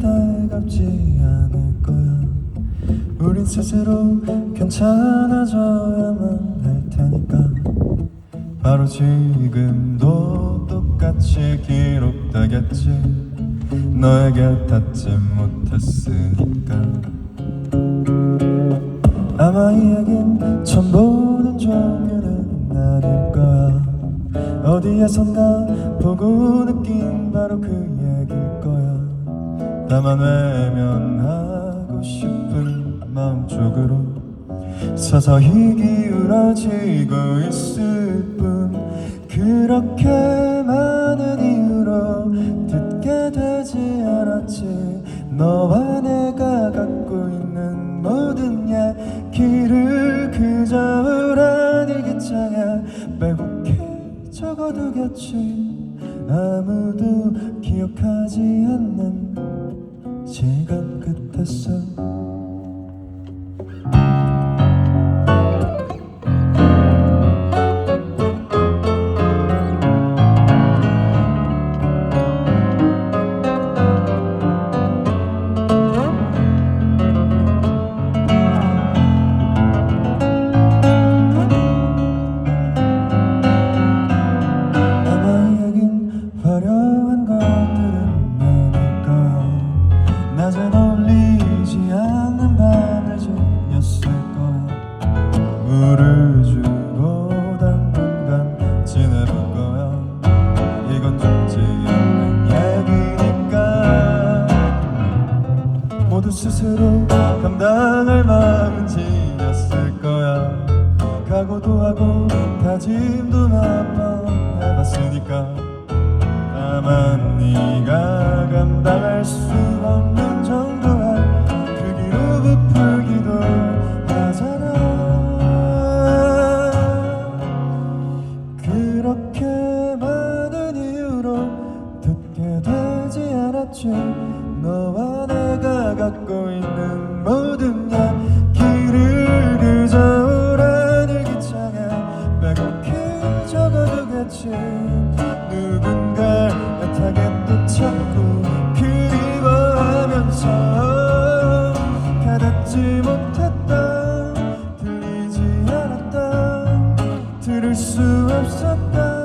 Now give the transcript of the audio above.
달갑지 않을 거야. 우린 스스로 괜찮아져야만 할 테니까. 바로 지금도 똑같이 기록되겠지. 너에게 닿지 못했으니까. 아마 이 얘긴 처음 보는 종류는 아닐 거야. 어디에선가 보고 느낀 바로 그 얘길 거야. 다만 외면하고 싶은 마음 쪽으로 서서히 기울어지고 있을 뿐. 그렇게 많은 이유로 듣게 되지 않았지. 너와 내가 갖고 있는 모든 얘기를 그저 우란 일기장에 빼곡히 적어두겠지. 아무도 기억하지 않는 시간 끝에서 낮엔 어울리지 않는 밤을 지녔을 거야. 물을 주고 당분간 지내볼 거야. 이건 죽지 않는 얘기니까. 모두 스스로 감당할 마음은 지녔을 거야. 각오도 하고 다짐도 몇번 해봤으니까. 다만 네가 감당할 수 없는 않았지 너와 내가 갖고 있는 모든 얘기를 그저 오란 일기장에 빼곡히 적어두겠지 누군가 애타게 또 찾고 그리워하면서 가닿지 못했다 들리지 않았다 들을 수 없었다